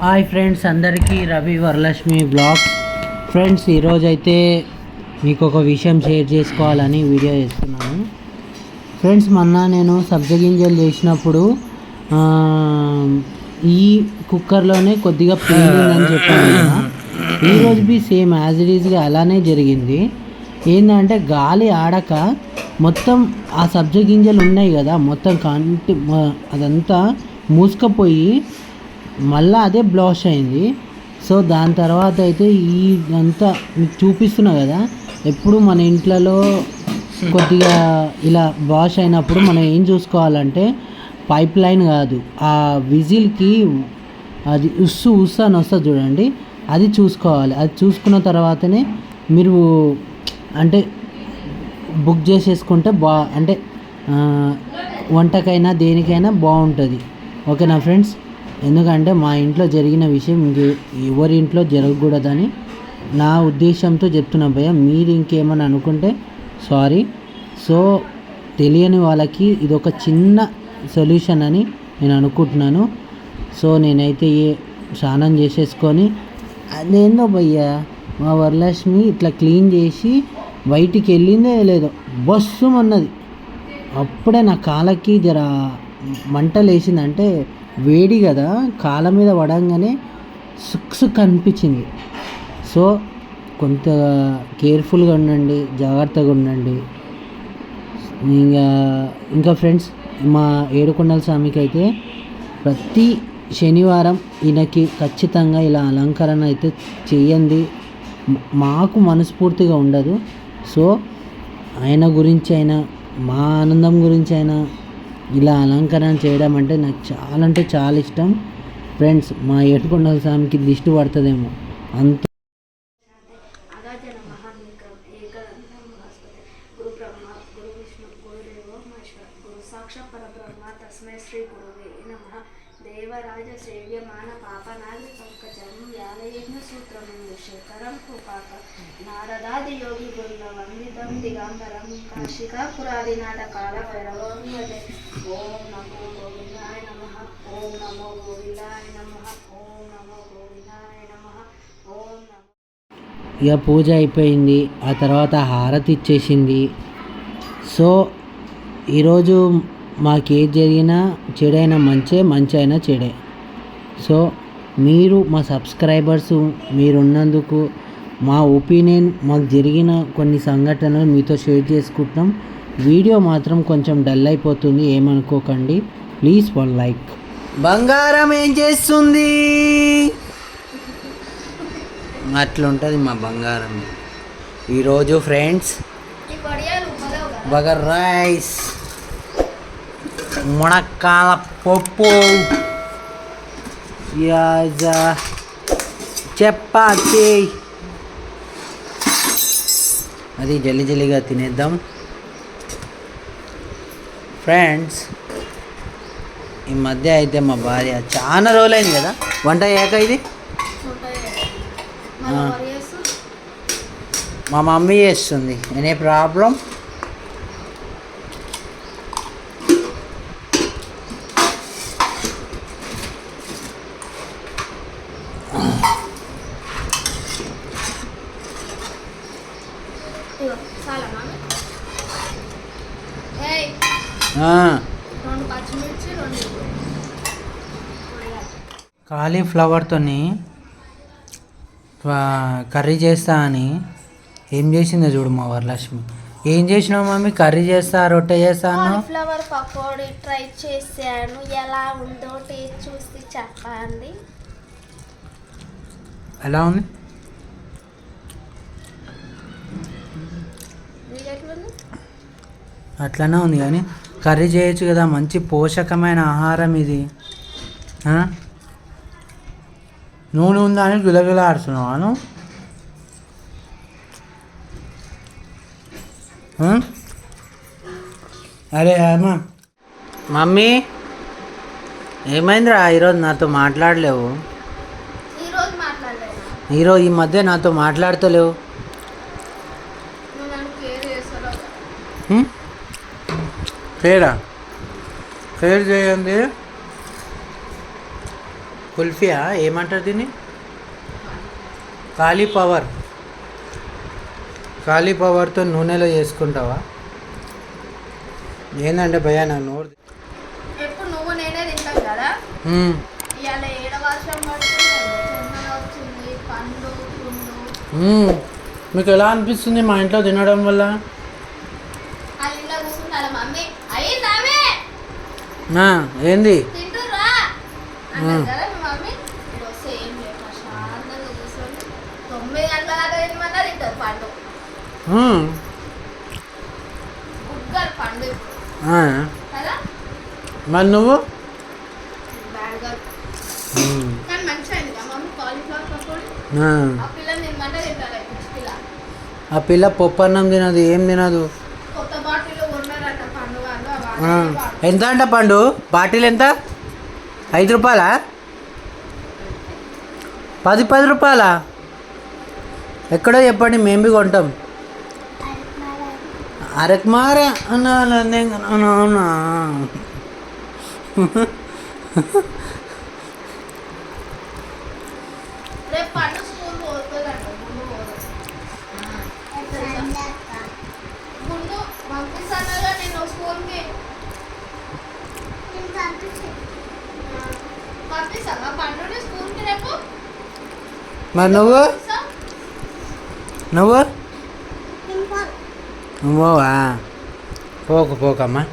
Hi friends అందరికీ Ravi Varalakshmi blog friends ఈరోజైతే మీకు ఒక విషయం షేర్ చేసుకోవాలని వీడియో చేస్తున్నాను. ఫ్రెండ్స్ మొన్న నేను సబ్జ గింజలు చేసినప్పుడు ఈ కుక్కర్లోనే కొద్దిగా పేలిందని చెప్పాను కదా. ఈరోజు బి సేమ్ యాజ్ ఇట్ ఈజ్గా అలానే జరిగింది. ఏంటంటే గాలి ఆడక మొత్తం ఆ సబ్జ గింజలు ఉన్నాయి కదా మొత్తం కంటి అదంతా మూసుకపోయి మళ్ళా అదే బ్లాష్ అయింది. సో దాని తర్వాత అయితే ఈ ఇదంతా మీకు చూపిస్తున్నా కదా ఎప్పుడు మన ఇంట్లలో కొద్దిగా ఇలా వాష్ అయినప్పుడు మనం ఏం చూసుకోవాలంటే పైప్ లైన్ కాదు ఆ విజిల్కి అది ఉస్సు ఉస్సు అని వస్తుంది చూడండి అది చూసుకోవాలి. అది చూసుకున్న తర్వాతనే మీరు అంటే బుక్ చేసేసుకుంటే బా అంటే వంటకైనా దేనికైనా బాగుంటుంది. ఓకేనా ఫ్రెండ్స్? ఎందుకంటే మా ఇంట్లో జరిగిన విషయం ఇంకే ఎవరి ఇంట్లో జరగకూడదని నా ఉద్దేశంతో చెప్తున్నా భయ్య. మీరు ఇంకేమని అనుకుంటే సారీ. సో తెలియని వాళ్ళకి ఇది ఒక చిన్న సొల్యూషన్ అని నేను అనుకుంటున్నాను. సో నేనైతే ఏ స్నానం చేసేసుకొని అదేందో భయ్యా మా వరలక్ష్మి ఇట్లా క్లీన్ చేసి బయటికి వెళ్ళిందే లేదో. బస్సు అన్నది అప్పుడే నా కాళ్ళకి జర మంటలేసిందంటే వేడి కదా కాళ్ళ మీద పడంగానే సుక్ సుక్ అనిపించింది సో కొంత కేర్ఫుల్గా ఉండండి జాగ్రత్తగా ఉండండి. ఇంకా ఇంకా ఫ్రెండ్స్ మా ఏడుకొండల స్వామికి అయితే ప్రతి శనివారం ఈయనకి ఖచ్చితంగా ఇలా అలంకరణ అయితే చేయండి. మాకు మనస్ఫూర్తిగా ఉండదు. సో ఆయన గురించి అయినా మా ఆనందం గురించి అయినా ఇలా అలంకరణ చేయడం అంటే నాకు చాలా అంటే చాలా ఇష్టం ఫ్రెండ్స్ మా ఏడుకొండల స్వామికి దిష్టి పడుతుందేమో అంత దేవరాజ సేవ్యమాన పాపనాది పంకజం వ్యాలయజ్ఞ సూత్రం శేఖరం కృపాక నారదాది యోగి బృంద వందితం నాటకాల ఓం నమో గోవిందాయ నమ ఓం నమో గోవిందాయ నమ ఓం నమో గోవిందాయ నమ ఓం ఇక పూజ అయిపోయింది ఆ తర్వాత హారతి ఇచ్చేసింది. సో ఈరోజు మాకేది జరిగినా చెడైనా మంచే మంచి అయినా చెడే. సో మీరు మా సబ్స్క్రైబర్స్ మీరున్నందుకు మా ఒపీనియన్ మాకు జరిగిన కొన్ని సంఘటనలు మీతో షేర్ చేసుకుంటున్నాం. వీడియో మాత్రం కొంచెం డల్ అయిపోతుంది ఏమనుకోకండి. Please one like. బంగారం ఏం చేస్తుంది? అట్లుంటుంది మా బంగారం. ఈరోజు ఫ్రెండ్స్ బగర్ రైస్ మునక్కాల పప్పు. యాజ చపాతి అది జల్లి జల్లిగా తినేద్దాం. ఫ్రెండ్స్ ఈ మధ్య అయితే మా భార్య చాలా రోజులైంది కదా? వంట అయ్యాక ఇది? మా మమ్మీ చేస్తుంది. ఎనీ ప్రాబ్లం చాలా. కాలీఫ్లవర్తోని కర్రీ చేస్తా అని ఏం చేసిందో చూడు మా వరలక్ష్మి. ఏం చేసినావు మమ్మీ? కర్రీ చేస్తా రొట్టె చేస్తా అన్నావు? కాలీఫ్లవర్ పకోడీ ట్రై చేశాను. ఎలా ఉందో టేస్ట్ చూసి చెప్పండి. ఎలా ఉంది మీకు ఎట్లుంది అట్లనే ఉంది కానీ కర్రీ చేయొచ్చు కదా మంచి పోషకమైన ఆహారం ఇది? నూనె ఉందా అని గులగుల ఆడుతున్నావాను అరే అమ్మా. మమ్మీ ఏమైందిరా? ఈరోజు నాతో మాట్లాడలేవు. ఈరోజు ఈ మధ్య నాతో మాట్లాడతలేవు. ఫేరా ఫేర్ చేయండి. కుల్ఫియా? ఏమంటారు దీన్ని? కాలీఫ్లవర్ కాలీఫ్లవర్తో నూనెలో చేసుకుంటావా? ఏందంటే భయ్యా నా నోరు? ఎప్పుడు నువ్వు నేనే తింటాం కదా? మ్మ్. ఇవాళ ఏడ వర్షం పడుతుంది? చెమ్మన వచ్చింది పండు పుండు మ్మ్. మీకు ఎలా అనిపిస్తుంది మా ఇంట్లో తినడం వల్ల? తింటారు పిచ్చి పిల్ల. ఆ పిల్ల పప్పు అన్నం తినదు ఏం తినదు కొత్త బాటిల్ కొన్నారట పండు వాళ్ళు ఆ. అవి ఎంత అంట పండు? బాటిల్ ఎంత? ఐదు రూపాయలా? పది పది రూపాయలా? ఎక్కడో చెప్పండి మేము బి కొంటాం. అరకుమార అన్నా అవునా రేపు పండు స్కూల్ పోతుందంట ముందు పోదు ముందు పంపిస్తానుగా నేను స్కూల్కి పంపిస్తావా పండుని స్కూల్కి రేపు మరి నువ్వు? నువ్వు? నువ్వా పోకు పోకమ్మా.